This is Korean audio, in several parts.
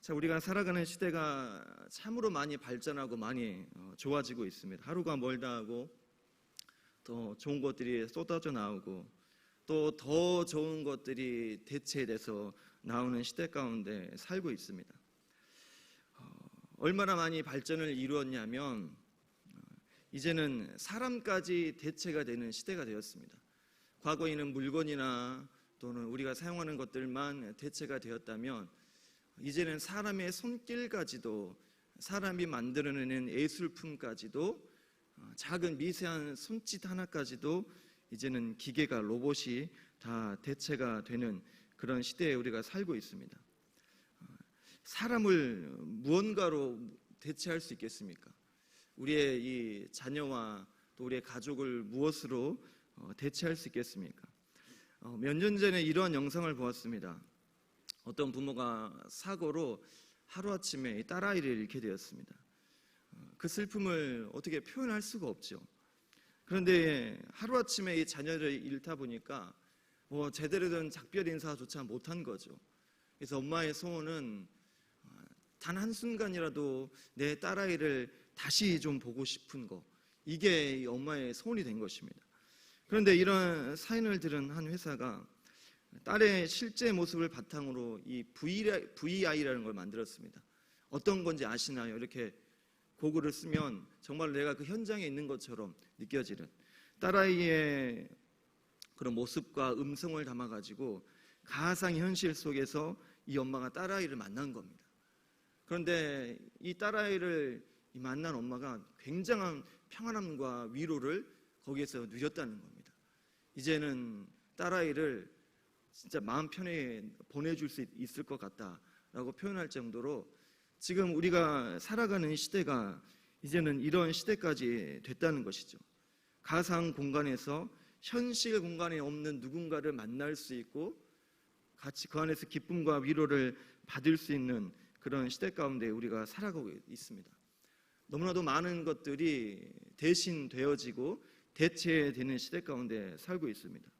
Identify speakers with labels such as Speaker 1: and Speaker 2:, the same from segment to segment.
Speaker 1: 자, 우리가 살아가는 시대가 참으로 많이 발전하고 많이 어, 좋아지고 있습니다. 하루가 멀다 하고 더 좋은 것들이 쏟아져 나오고 또 더 좋은 것들이 대체돼서 나오는 시대 가운데 살고 있습니다. 어, 얼마나 많이 발전을 이루었냐면 어, 이제는 사람까지 대체가 되는 시대가 되었습니다. 과거에는 물건이나 또는 우리가 사용하는 것들만 대체가 되었다면 이제는 사람의 손길까지도 사람이 만들어내는 예술품까지도 어, 작은 미세한 손짓 하나까지도 이제는 기계가 로봇이 다 대체가 되는 그런 시대에 우리가 살고 있습니다. 어, 사람을 무언가로 대체할 수 있겠습니까? 우리의 이 자녀와 또 우리의 가족을 무엇으로 어, 대체할 수 있겠습니까? 몇 년 전에 이러한 영상을 보았습니다. 어떤 부모가 사고로 하루아침에 딸아이를 잃게 되었습니다. 어, 그 슬픔을 어떻게 표현할 수가 없죠. 그런데 하루아침에 이 자녀를 잃다 보니까 뭐 제대로 된 작별 인사조차 못한 거죠. 그래서 엄마의 소원은 어, 단 한순간이라도 내 딸아이를 다시 좀 보고 싶은 거. 이게 엄마의 소원이 된 것입니다. 그런데 이런 사연을 들은 한 회사가 딸의 실제 모습을 바탕으로 이 VI라는 걸 만들었습니다. 어떤 건지 아시나요? 이렇게 고글을 쓰면 정말 내가 그 현장에 있는 것처럼 느껴지는 딸아이의 그런 모습과 음성을 담아가지고 가상 현실 속에서 이 엄마가 딸아이를 만난 겁니다. 그런데 이 딸아이를 만난 엄마가 굉장한 평안함과 위로를 거기에서 누렸다는 겁니다. 이제는 딸아이를 진짜 마음 편히 보내줄 수 있을 것 같다라고 표현할 정도로 지금 우리가 살아가는 시대가 이제는 이런 시대까지 됐다는 것이죠. 가상 공간에서 현실 공간에 없는 누군가를 만날 수 있고 같이 그 안에서 기쁨과 위로를 받을 수 있는 그런 시대 가운데 우리가 살아가고 있습니다. 너무나도 많은 것들이 대신 되어지고 대체되는 시대 가운데 살고 있습니다.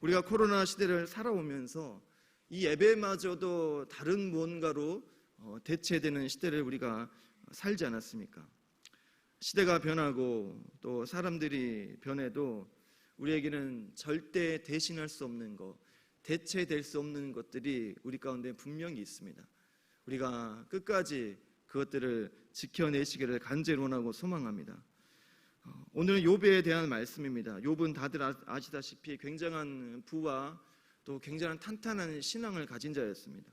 Speaker 1: 우리가 코로나 시대를 살아오면서 이 예배마저도 다른 무언가로 어, 대체되는 시대를 우리가 살지 않았습니까? 시대가 변하고 또 사람들이 변해도 우리에게는 절대 대신할 수 없는 것, 대체될 수 없는 것들이 우리 가운데 분명히 있습니다. 우리가 끝까지 그것들을 지켜내시기를 간절히 원하고 소망합니다. 오늘은 욥에 대한 말씀입니다. 욥은 다들 아, 아시다시피 굉장한 부와 또 굉장한 탄탄한 신앙을 가진 자였습니다.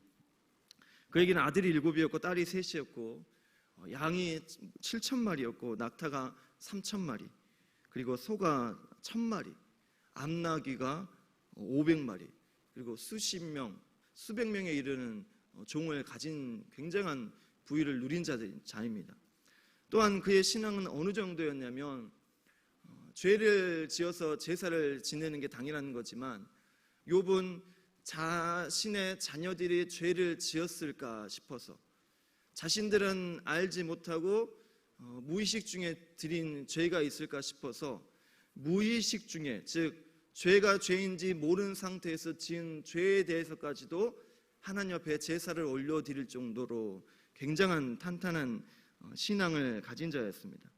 Speaker 1: 그에게는 아들이 일곱이었고 딸이 셋이었고 어, 양이 7천 마리였고 낙타가 3천 마리 그리고 소가 천 마리 암나귀가 500마리 그리고 수십 명 수백 명에 이르는 어, 종을 가진 굉장한 부위를 누린 자입니다. 또한 그의 신앙은 어느 정도였냐면 어, 죄를 지어서 제사를 지내는 게 당연한 거지만 욥은 자신의 자녀들이 죄를 지었을까 싶어서 자신들은 알지 못하고 어, 무의식 중에 드린 죄가 있을까 싶어서 무의식 중에 즉 죄가 죄인지 모르는 상태에서 지은 죄에 대해서까지도 하나님 앞에 제사를 올려드릴 정도로 굉장한 탄탄한 어, 신앙을 가진 자였습니다.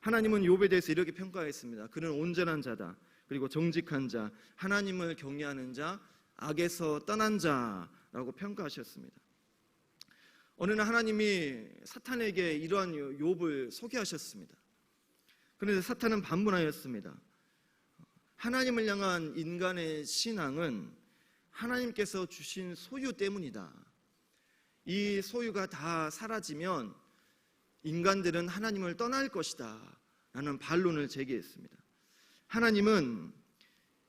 Speaker 1: 하나님은 욥에 대해서 이렇게 평가했습니다. 그는 온전한 자다. 그리고 정직한 자, 하나님을 경외하는 자, 악에서 떠난 자라고 평가하셨습니다. 어느 날 하나님이 사탄에게 이러한 욥을 소개하셨습니다. 그런데 사탄은 반문하였습니다. 하나님을 향한 인간의 신앙은 하나님께서 주신 소유 때문이다. 이 소유가 다 사라지면 인간들은 하나님을 떠날 것이다. 라는 반론을 제기했습니다. 하나님은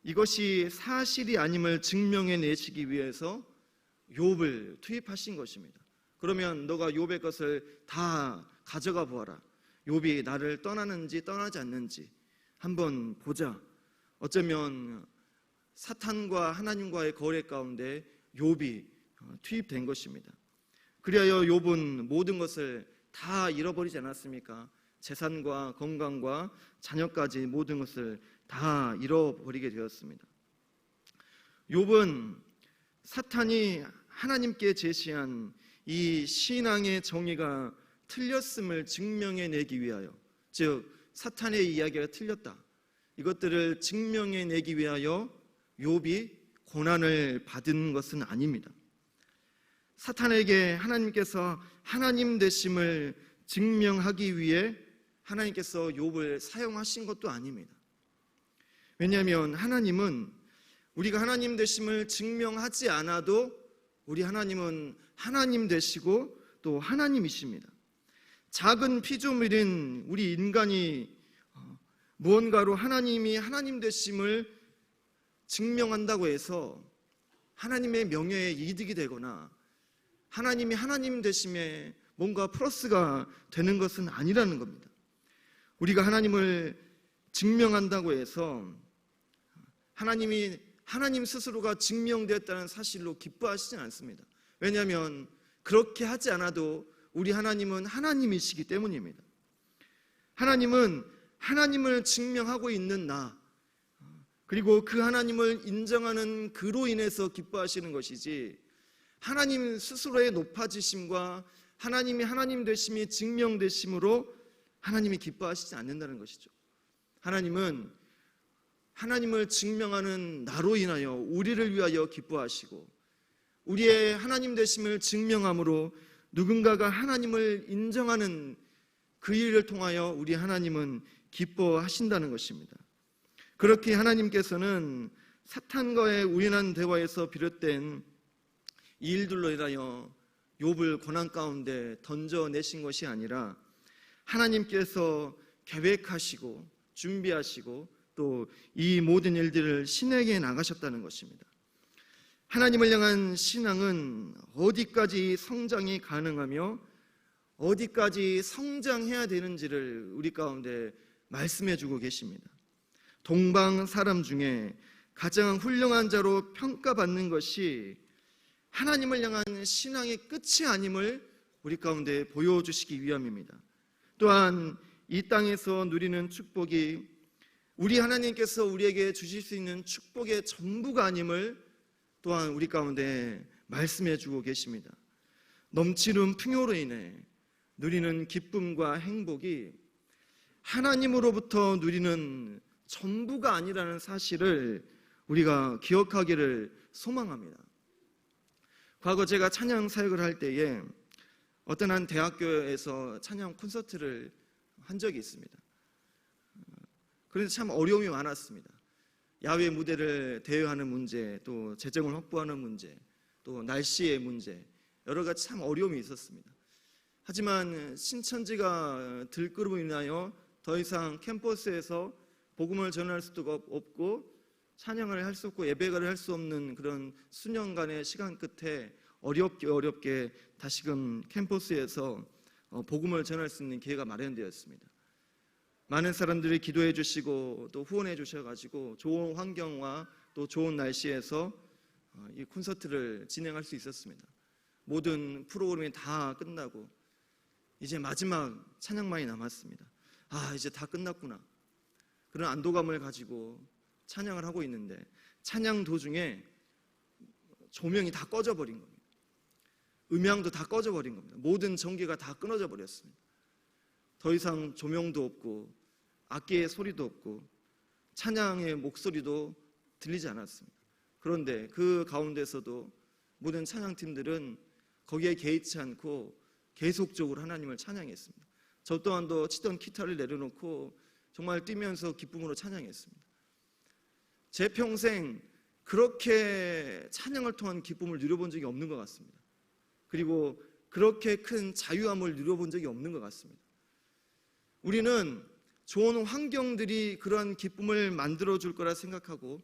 Speaker 1: 이것이 사실이 아님을 증명해 내시기 위해서 욥을 투입하신 것입니다. 그러면 너가 욥의 것을 다 가져가 보아라. 욥이 나를 떠나는지 떠나지 않는지 한번 보자. 어쩌면 사탄과 하나님과의 거래 가운데 욥이 투입된 것입니다. 그리하여 욥은 모든 것을 다 잃어버리지 않았습니까? 재산과 건강과 자녀까지 모든 것을 다 잃어버리게 되었습니다. 욥은 사탄이 하나님께 제시한 이 신앙의 정의가 틀렸음을 증명해 내기 위하여 즉 사탄의 이야기가 틀렸다. 이것들을 증명해 내기 위하여 욥이 고난을 받은 것은 아닙니다. 사탄에게 하나님께서 하나님 되심을 증명하기 위해 하나님께서 욥을 사용하신 것도 아닙니다. 왜냐하면 하나님은 우리가 하나님 되심을 증명하지 않아도 우리 하나님은 하나님 되시고 또 하나님이십니다. 작은 피조물인 우리 인간이 어, 무언가로 하나님이 하나님 되심을 증명한다고 해서 하나님의 명예에 이득이 되거나 하나님이 하나님 되심에 뭔가 플러스가 되는 것은 아니라는 겁니다. 우리가 하나님을 증명한다고 해서 하나님이 하나님 스스로가 증명되었다는 사실로 기뻐하시진 않습니다. 왜냐하면 그렇게 하지 않아도 우리 하나님은 하나님이시기 때문입니다. 하나님은 하나님을 증명하고 있는 나, 그리고 그 하나님을 인정하는 그로 인해서 기뻐하시는 것이지, 하나님 스스로의 높아지심과 하나님이 하나님 되심이 증명되심으로 하나님이 기뻐하시지 않는다는 것이죠. 하나님은 하나님을 증명하는 나로 인하여 우리를 위하여 기뻐하시고 우리의 하나님 되심을 증명함으로 누군가가 하나님을 인정하는 그 일을 통하여 우리 하나님은 기뻐하신다는 것입니다. 그렇게 하나님께서는 사탄과의 우연한 대화에서 비롯된 이 일들로 인하여 욥을 고난 가운데 던져내신 것이 아니라 하나님께서 계획하시고 준비하시고 또 이 모든 일들을 신에게 나가셨다는 것입니다. 하나님을 향한 신앙은 어디까지 성장이 가능하며 어디까지 성장해야 되는지를 우리 가운데 말씀해 주고 계십니다. 동방 사람 중에 가장 훌륭한 자로 평가받는 것이 하나님을 향한 신앙의 끝이 아님을 우리 가운데 보여주시기 위함입니다. 또한 이 땅에서 누리는 축복이 우리 하나님께서 우리에게 주실 수 있는 축복의 전부가 아님을 또한 우리 가운데 말씀해 주고 계십니다. 넘치는 풍요로 인해 누리는 기쁨과 행복이 하나님으로부터 누리는 전부가 아니라는 사실을 우리가 기억하기를 소망합니다. 과거 제가 찬양 사역을 할 때에 어떤 한 대학교에서 찬양 콘서트를 한 적이 있습니다. 그래서 참 어려움이 많았습니다. 야외 무대를 대여하는 문제, 또 재정을 확보하는 문제, 또 날씨의 문제, 여러 가지 참 어려움이 있었습니다. 하지만 신천지가 들끓음으로 인하여 더 이상 캠퍼스에서 복음을 전할 수도 없고 찬양을 할 수 없고 예배를 할 수 없는 그런 수년간의 시간 끝에 어렵게 어렵게 다시금 캠퍼스에서 어, 복음을 전할 수 있는 기회가 마련되었습니다. 많은 사람들이 기도해 주시고 또 후원해 주셔 가지고 좋은 환경과 또 좋은 날씨에서 어, 이 콘서트를 진행할 수 있었습니다. 모든 프로그램이 다 끝나고 이제 마지막 찬양만이 남았습니다. 아, 이제 다 끝났구나. 그런 안도감을 가지고 찬양을 하고 있는데 찬양 도중에 조명이 다 꺼져 버린 겁니다. 음향도 다 꺼져 버린 겁니다. 모든 전기가 다 끊어져 버렸습니다. 더 이상 조명도 없고 악기의 소리도 없고 찬양의 목소리도 들리지 않았습니다. 그런데 그 가운데서도 모든 찬양팀들은 거기에 개의치 않고 계속적으로 하나님을 찬양했습니다. 저 또한도 치던 기타를 내려놓고 정말 뛰면서 기쁨으로 찬양했습니다. 제 평생 그렇게 찬양을 통한 기쁨을 누려본 적이 없는 것 같습니다. 그리고 그렇게 큰 자유함을 누려본 적이 없는 것 같습니다. 우리는 좋은 환경들이 그러한 기쁨을 만들어 줄 거라 생각하고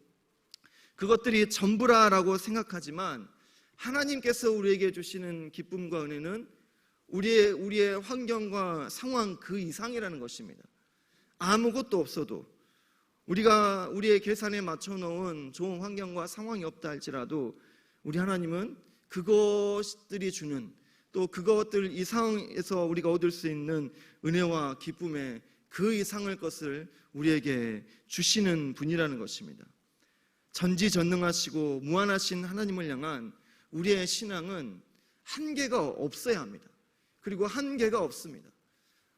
Speaker 1: 그것들이 전부라라고 생각하지만 하나님께서 우리에게 주시는 기쁨과 은혜는 우리의 우리의 환경과 상황 그 이상이라는 것입니다. 아무것도 없어도 우리가 우리의 계산에 맞춰 놓은 좋은 환경과 상황이 없다 할지라도 우리 하나님은 그것들이 주는 또 그것들 이상에서 우리가 얻을 수 있는 은혜와 기쁨의 그 이상의 것을 우리에게 주시는 분이라는 것입니다. 전지전능하시고 무한하신 하나님을 향한 우리의 신앙은 한계가 없어야 합니다. 그리고 한계가 없습니다.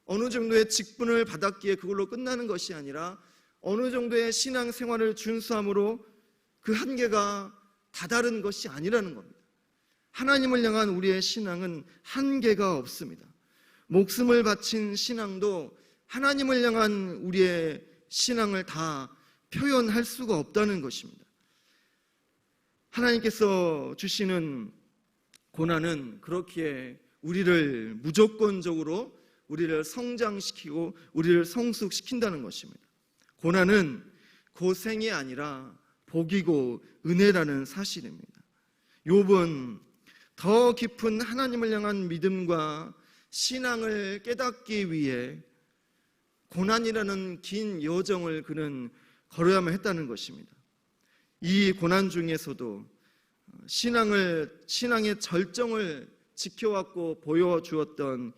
Speaker 1: 어느 정도의 직분을 받았기에 그걸로 끝나는 것이 아니라 어느 정도의 신앙 생활을 준수함으로 그 한계가 다다른 것이 아니라는 겁니다. 하나님을 향한 우리의 신앙은 한계가 없습니다. 목숨을 바친 신앙도 하나님을 향한 우리의 신앙을 다 표현할 수가 없다는 것입니다. 하나님께서 주시는 고난은 그렇기에 우리를 무조건적으로 우리를 성장시키고 우리를 성숙시킨다는 것입니다. 고난은 고생이 아니라 복이고 은혜라는 사실입니다. 욥은 더 깊은 하나님을 향한 믿음과 신앙을 깨닫기 위해 고난이라는 긴 여정을 그는 걸어야만 했다는 것입니다. 이 고난 중에서도 신앙을 신앙의 절정을 지켜왔고 보여주었던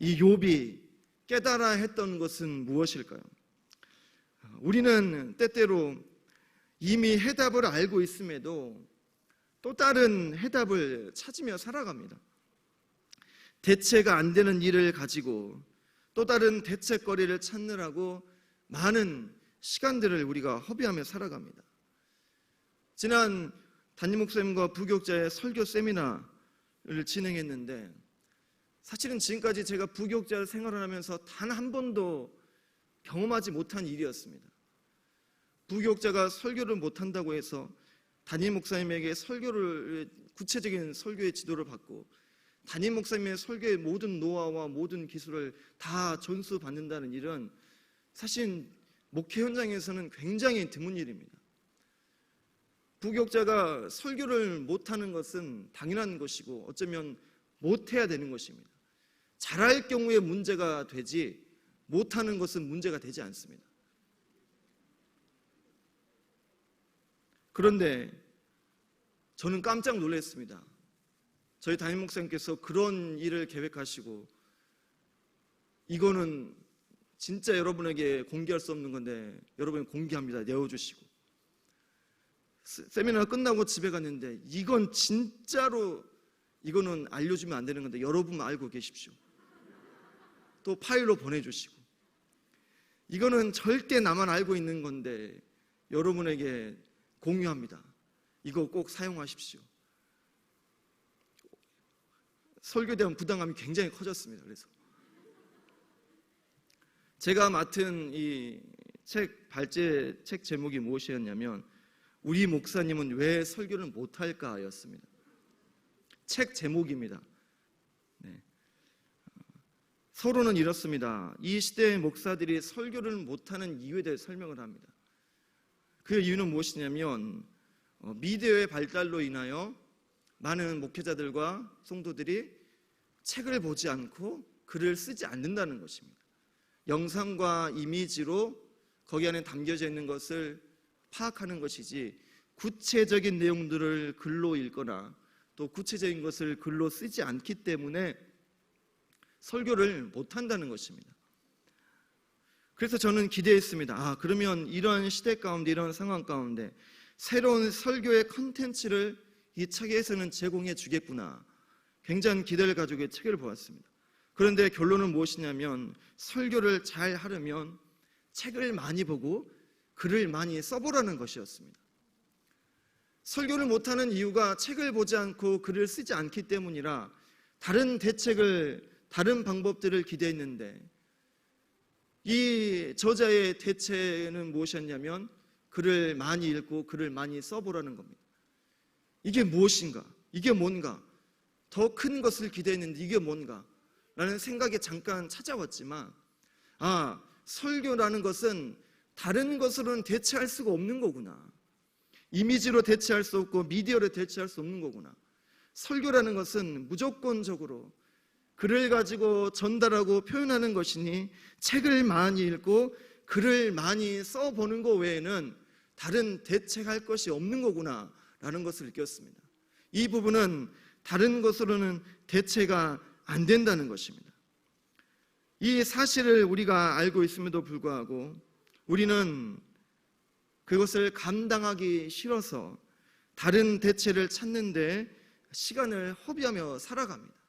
Speaker 1: 이 욥이 깨달아 했던 것은 무엇일까요? 우리는 때때로 이미 해답을 알고 있음에도 또 다른 해답을 찾으며 살아갑니다. 대체가 안 되는 일을 가지고 또 다른 대책거리를 찾느라고 많은 시간들을 우리가 허비하며 살아갑니다. 지난 담임 목사님과 부교육자의 설교 세미나를 진행했는데 사실은 지금까지 제가 부교육자 생활을 하면서 단 한 번도 경험하지 못한 일이었습니다. 부교육자가 설교를 못한다고 해서 담임 목사님에게 설교를 구체적인 설교의 지도를 받고 담임 목사님의 설교의 모든 노하우와 모든 기술을 다 전수 받는다는 일은 사실 목회 현장에서는 굉장히 드문 일입니다. 부교육자가 설교를 못하는 것은 당연한 것이고 어쩌면 못해야 되는 것입니다. 잘할 경우에 문제가 되지 못하는 것은 문제가 되지 않습니다. 그런데 저는 깜짝 놀랐습니다. 저희 담임 목사님께서 그런 일을 계획하시고 이거는 진짜 여러분에게 공개할 수 없는 건데 여러분이 공개합니다. 내어주시고 세미나 끝나고 집에 갔는데 이건 진짜로 이거는 알려주면 안 되는 건데 여러분 알고 계십시오. 또 파일로 보내주시고 이거는 절대 나만 알고 있는 건데 여러분에게 공유합니다. 이거 꼭 사용하십시오. 설교에 대한 부담감이 굉장히 커졌습니다. 그래서 제가 맡은 이 책 발제 책 제목이 무엇이었냐면 우리 목사님은 왜 설교를 못할까였습니다. 책 제목입니다. 네. 서로는 이렇습니다. 이 시대의 목사들이 설교를 못하는 이유에 대해 설명을 합니다. 그 이유는 무엇이냐면 어, 미디어의 발달로 인하여 많은 목회자들과 성도들이 책을 보지 않고 글을 쓰지 않는다는 것입니다. 영상과 이미지로 거기 안에 담겨져 있는 것을 파악하는 것이지 구체적인 내용들을 글로 읽거나 또 구체적인 것을 글로 쓰지 않기 때문에 설교를 못 한다는 것입니다. 그래서 저는 기대했습니다. 아, 그러면 이런 시대 가운데 이런 상황 가운데 새로운 설교의 컨텐츠를 이 책에서는 제공해 주겠구나. 굉장히 기대를 가지고 책을 보았습니다. 그런데 결론은 무엇이냐면 설교를 잘 하려면 책을 많이 보고 글을 많이 써보라는 것이었습니다. 설교를 못하는 이유가 책을 보지 않고 글을 쓰지 않기 때문이라 다른 대책을, 다른 방법들을 기대했는데 이 저자의 대체는 무엇이었냐면 글을 많이 읽고 글을 많이 써보라는 겁니다. 이게 무엇인가? 이게 뭔가? 더 큰 것을 기대했는데 이게 뭔가? 라는 생각이 잠깐 찾아왔지만, 아, 설교라는 것은 다른 것으로는 대체할 수가 없는 거구나. 이미지로 대체할 수 없고 미디어로 대체할 수 없는 거구나. 설교라는 것은 무조건적으로 글을 가지고 전달하고 표현하는 것이니 책을 많이 읽고 글을 많이 써보는 것 외에는 다른 대책할 것이 없는 거구나 라는 것을 느꼈습니다. 이 부분은 다른 것으로는 대체가 안 된다는 것입니다. 이 사실을 우리가 알고 있음에도 불구하고 우리는 그것을 감당하기 싫어서 다른 대체를 찾는데 시간을 허비하며 살아갑니다.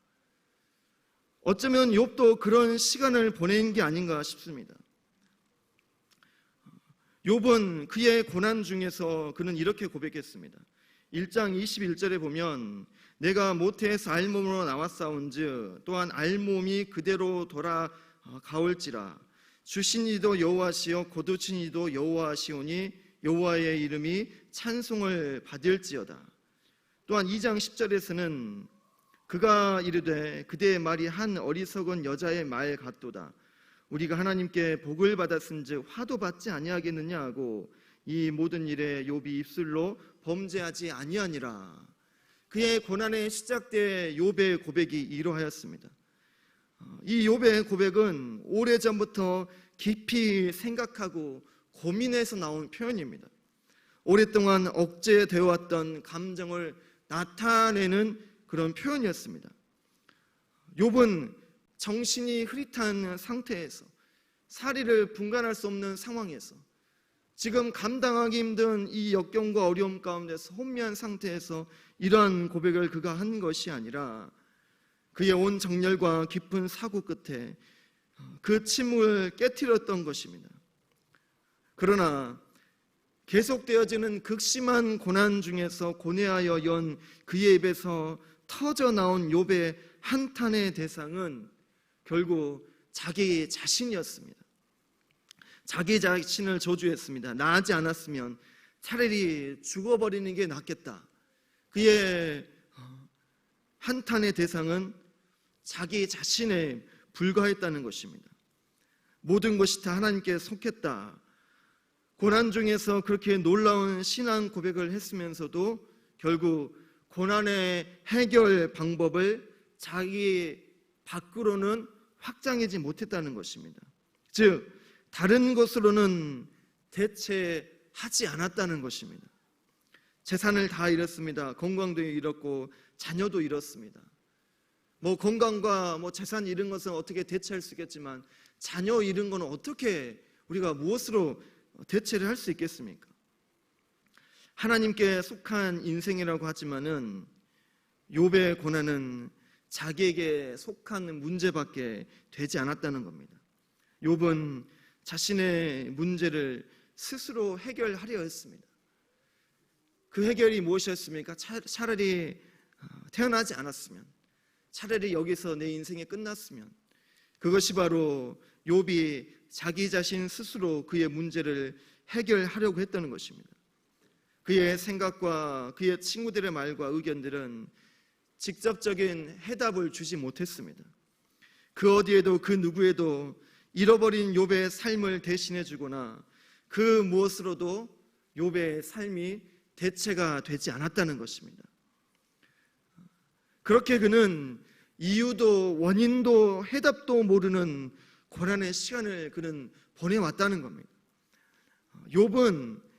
Speaker 1: 어쩌면 욥도 그런 시간을 보낸 게 아닌가 싶습니다. 욥은 그의 고난 중에서 그는 이렇게 고백했습니다. 1장 21절에 보면 내가 모태에서 알몸으로 나왔사온즉 또한 알몸이 그대로 돌아가올지라 주신 이도 여호와시요 고두친 이도 여호와시오니 여호와의 이름이 찬송을 받을지어다. 또한 2장 10절에서는 그가 이르되 그대의 말이 한 어리석은 여자의 말 같도다. 우리가 하나님께 복을 받았은즉 화도 받지 아니하겠느냐 하고 이 모든 일에 욥이 입술로 범죄하지 아니하니라. 그의 고난의 시작 때 욥의 고백이 이러하였습니다. 어, 이 욥의 고백은 오래전부터 깊이 생각하고 고민해서 나온 표현입니다. 오랫동안 억제되어 왔던 감정을 나타내는 그런 표현이었습니다. 욥은 정신이 흐릿한 상태에서 사리를 분간할 수 없는 상황에서 지금 감당하기 힘든 이 역경과 어려움 가운데서 혼미한 상태에서 이러한 고백을 그가 한 것이 아니라 그의 온 정열과 깊은 사고 끝에 그 침을 깨뜨렸던 것입니다. 그러나 계속되어지는 극심한 고난 중에서 고뇌하여 연 그의 입에서 터져 나온 욥의 한탄의 대상은 결국 자기 자신이었습니다. 자기 자신을 저주했습니다. 나지 않았으면 차라리 죽어버리는 게 낫겠다. 그의 어, 한탄의 대상은 자기 자신에 불과했다는 것입니다. 모든 것이 다 하나님께 속했다. 고난 중에서 그렇게 놀라운 신앙 고백을 했으면서도 결국 고난의 해결 방법을 자기 밖으로는 확장하지 못했다는 것입니다. 즉, 다른 것으로는 대체하지 않았다는 것입니다. 재산을 다 잃었습니다. 건강도 잃었고 자녀도 잃었습니다. 뭐 건강과 뭐 재산 잃은 것은 어떻게 대체할 수 있겠지만 자녀 잃은 것은 어떻게 우리가 무엇으로 대체를 할 수 있겠습니까? 하나님께 속한 인생이라고 하지만은 욥의 고난은 자기에게 속한 문제밖에 되지 않았다는 겁니다. 욥은 자신의 문제를 스스로 해결하려 했습니다. 그 해결이 무엇이었습니까? 차라리 어, 태어나지 않았으면, 차라리 여기서 내 인생이 끝났으면, 그것이 바로 욥이 자기 자신 스스로 그의 문제를 해결하려고 했다는 것입니다. 그의 생각과 그의 친구들의 말과 의견들은 직접적인 해답을 주지 못했습니다. 그 어디에도 그 누구에도 잃어버린 욥의 삶을 대신해 주거나 그 무엇으로도 욥의 삶이 대체가 되지 않았다는 것입니다. 그렇게 그는 이유도 원인도 해답도 모르는 고난의 시간을 그는 보내왔다는 겁니다. 욥은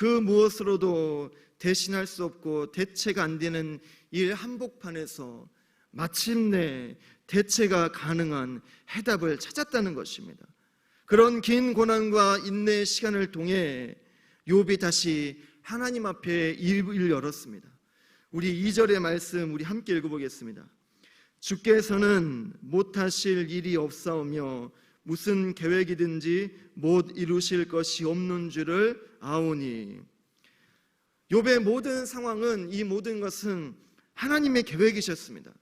Speaker 1: 그 무엇으로도 대신할 수 없고 대체가 안 되는 일 한복판에서 마침내 대체가 가능한 해답을 찾았다는 것입니다. 그런 긴 고난과 인내의 시간을 통해 욥이 다시 하나님 앞에 입을 열었습니다. 우리 2절의 말씀 우리 함께 읽어보겠습니다. 주께서는 못하실 일이 없사오며 무슨 계획이든지 못 이루실 것이 없는 줄을 아오니 욥의 모든 상황은 이 모든 것은 하나님의 계획이셨습니다.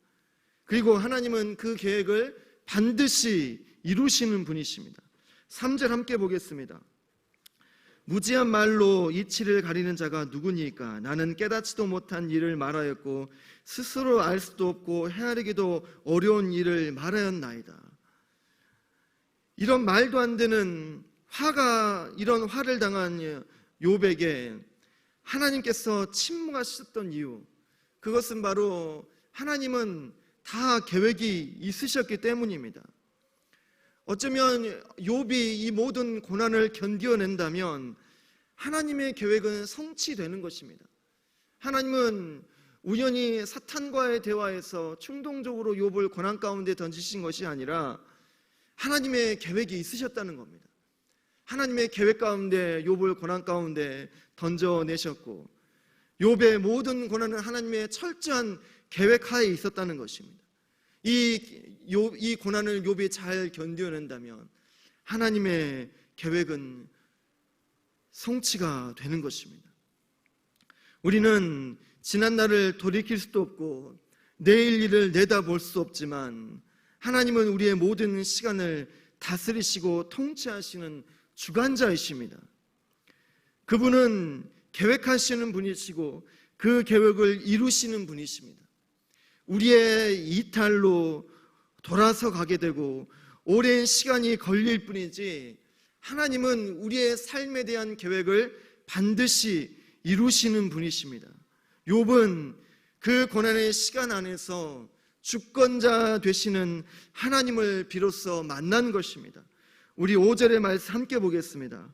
Speaker 1: 그리고 하나님은 그 계획을 반드시 이루시는 분이십니다. 3절 함께 보겠습니다. 무지한 말로 이치를 가리는 자가 누구니까 나는 깨닫지도 못한 일을 말하였고 스스로 알 수도 없고 헤아리기도 어려운 일을 말하였나이다. 이런 말도 안 되는 화가 이런 화를 당한 요백에 하나님께서 침묵하셨던 이유 그것은 바로 하나님은 다 계획이 있으셨기 때문입니다. 어쩌면 욥이 이 모든 고난을 견디어낸다면 하나님의 계획은 성취되는 것입니다. 하나님은 우연히 사탄과의 대화에서 충동적으로 욥을 고난 가운데 던지신 것이 아니라 하나님의 계획이 있으셨다는 겁니다. 하나님의 계획 가운데 욥을 고난 가운데 던져내셨고 욥의 모든 고난은 하나님의 철저한 계획하에 있었다는 것입니다. 이, 요, 이 고난을 욥이 잘 견뎌낸다면 하나님의 계획은 성취가 되는 것입니다. 우리는 지난 날을 돌이킬 수도 없고 내일 일을 내다볼 수 없지만 하나님은 우리의 모든 시간을 다스리시고 통치하시는 주관자이십니다. 그분은 계획하시는 분이시고 그 계획을 이루시는 분이십니다. 우리의 이탈로 돌아서 가게 되고 오랜 시간이 걸릴 뿐이지 하나님은 우리의 삶에 대한 계획을 반드시 이루시는 분이십니다. 욥은 그 고난의 시간 안에서 주권자 되시는 하나님을 비로소 만난 것입니다. 우리 5절의 말씀 함께 보겠습니다.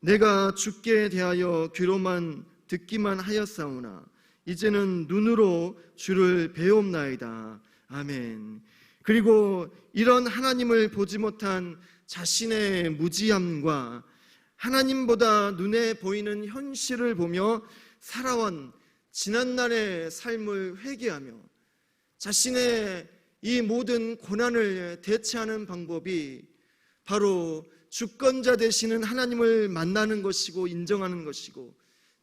Speaker 1: 내가 주께 대하여 귀로만 듣기만 하였사오나 이제는 눈으로 주를 배옵나이다. 아멘. 그리고 이런 하나님을 보지 못한 자신의 무지함과 하나님보다 눈에 보이는 현실을 보며 살아온 지난날의 삶을 회개하며 자신의 이 모든 고난을 대체하는 방법이 바로 주권자 되시는 하나님을 만나는 것이고 인정하는 것이고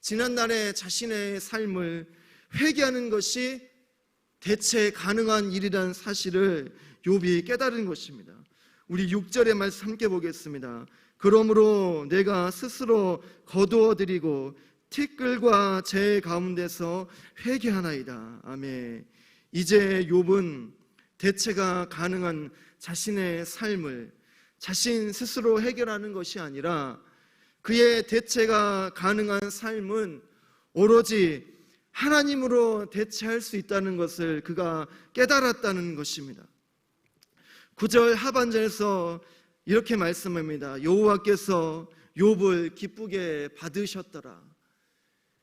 Speaker 1: 지난날의 자신의 삶을 회개하는 것이 대체 가능한 일이라는 사실을 욥이 깨달은 것입니다. 우리 6절의 말씀 함께 보겠습니다. 그러므로 내가 스스로 거두어 드리고 티끌과 제 가운데서 회개하나이다. 아멘. 이제 욥은 대체가 가능한 자신의 삶을 자신 스스로 해결하는 것이 아니라 그의 대체가 가능한 삶은 오로지 하나님으로 대체할 수 있다는 것을 그가 깨달았다는 것입니다. 9절 하반절에서 이렇게 말씀합니다. 여호와께서 욥을 기쁘게 받으셨더라.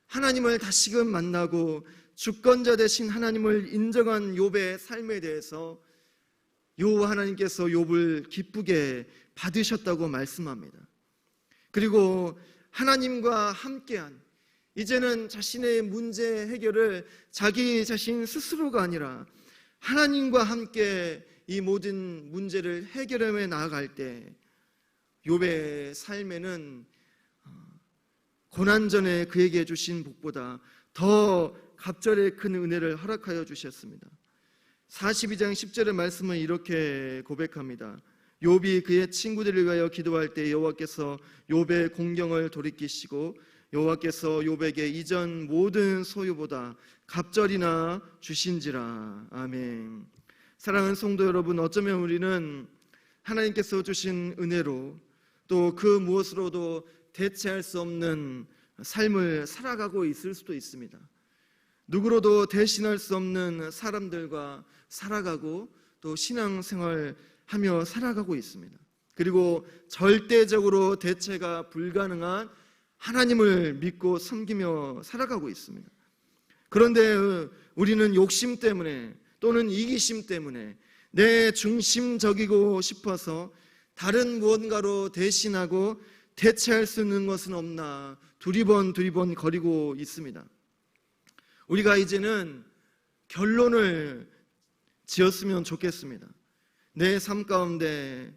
Speaker 1: 하나님을 다시금 만나고 주권자 되신 하나님을 인정한 욥의 삶에 대해서 여호와 하나님께서 욥을 기쁘게 받으셨다고 말씀합니다. 그리고 하나님과 함께한 이제는 자신의 문제 해결을 자기 자신 스스로가 아니라 하나님과 함께 이 모든 문제를 해결해 나아갈 때 욥의 삶에는 어, 고난 전에 그에게 주신 복보다 더 갑절의 큰 은혜를 허락하여 주셨습니다. 42장 10절의 말씀은 이렇게 고백합니다. 욥이 그의 친구들을 위하여 기도할 때 여호와께서 욥의 공경을 돌이키시고 여호와께서 욥에게 이전 모든 소유보다 갑절이나 주신지라. 아멘. 사랑하는 성도 여러분, 어쩌면 우리는 하나님께서 주신 은혜로 또 그 무엇으로도 대체할 수 없는 삶을 살아가고 있을 수도 있습니다. 누구로도 대신할 수 없는 사람들과 살아가고 또 신앙생활 하며 살아가고 있습니다. 그리고 절대적으로 대체가 불가능한 하나님을 믿고 섬기며 살아가고 있습니다. 그런데 우리는 욕심 때문에 또는 이기심 때문에 내 중심적이고 싶어서 다른 무언가로 대신하고 대체할 수 있는 것은 없나 두리번 두리번 거리고 있습니다. 우리가 이제는 결론을 지었으면 좋겠습니다. 내 삶 가운데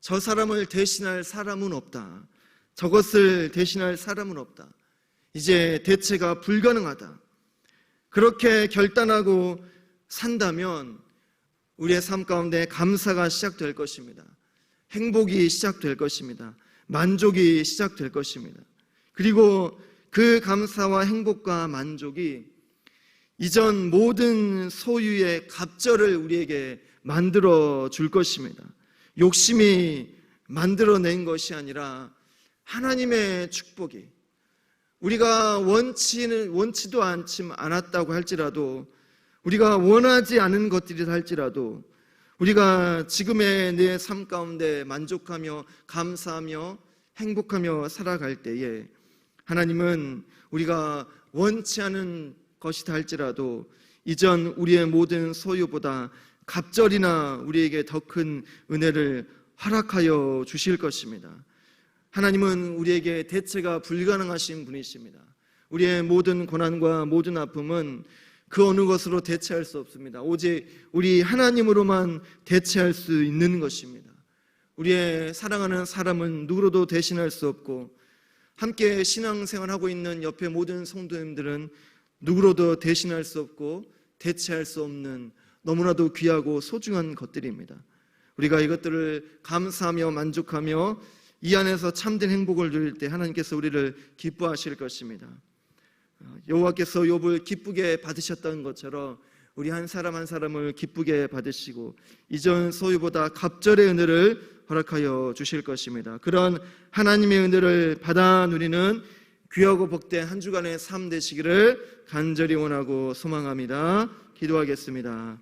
Speaker 1: 저 사람을 대신할 사람은 없다. 저것을 대신할 사람은 없다. 이제 대체가 불가능하다. 그렇게 결단하고 산다면 우리의 삶 가운데 감사가 시작될 것입니다. 행복이 시작될 것입니다. 만족이 시작될 것입니다. 그리고 그 감사와 행복과 만족이 이전 모든 소유의 갑절을 우리에게 만들어 줄 것입니다. 욕심이 만들어낸 것이 아니라 하나님의 축복이 우리가 원치는 원치도 않았다고 할지라도 우리가 원하지 않은 것들이라 할지라도 우리가 지금의 내 삶 가운데 만족하며 감사하며 행복하며 살아갈 때에 하나님은 우리가 원치 않은 것이다 할지라도 이전 우리의 모든 소유보다 갑절이나 우리에게 더 큰 은혜를 허락하여 주실 것입니다. 하나님은 우리에게 대체가 불가능하신 분이십니다. 우리의 모든 고난과 모든 아픔은
Speaker 2: 그 어느 것으로 대체할 수 없습니다. 오직 우리 하나님으로만 대체할 수 있는 것입니다. 우리의 사랑하는 사람은 누구로도 대신할 수 없고 함께 신앙생활하고 있는 옆에 모든 성도님들은 누구로도 대신할 수 없고 대체할 수 없는 너무나도 귀하고 소중한 것들입니다. 우리가 이것들을 감사하며 만족하며 이 안에서 참된 행복을 누릴 때 하나님께서 우리를 기뻐하실 것입니다. 여호와께서 욥을 기쁘게 받으셨던 것처럼 우리 한 사람 한 사람을 기쁘게 받으시고 이전 소유보다 갑절의 은혜를 허락하여 주실 것입니다. 그런 하나님의 은혜를 받아 누리는 귀하고 복된 한 주간의 삶 되시기를 간절히 원하고 소망합니다. 기도하겠습니다.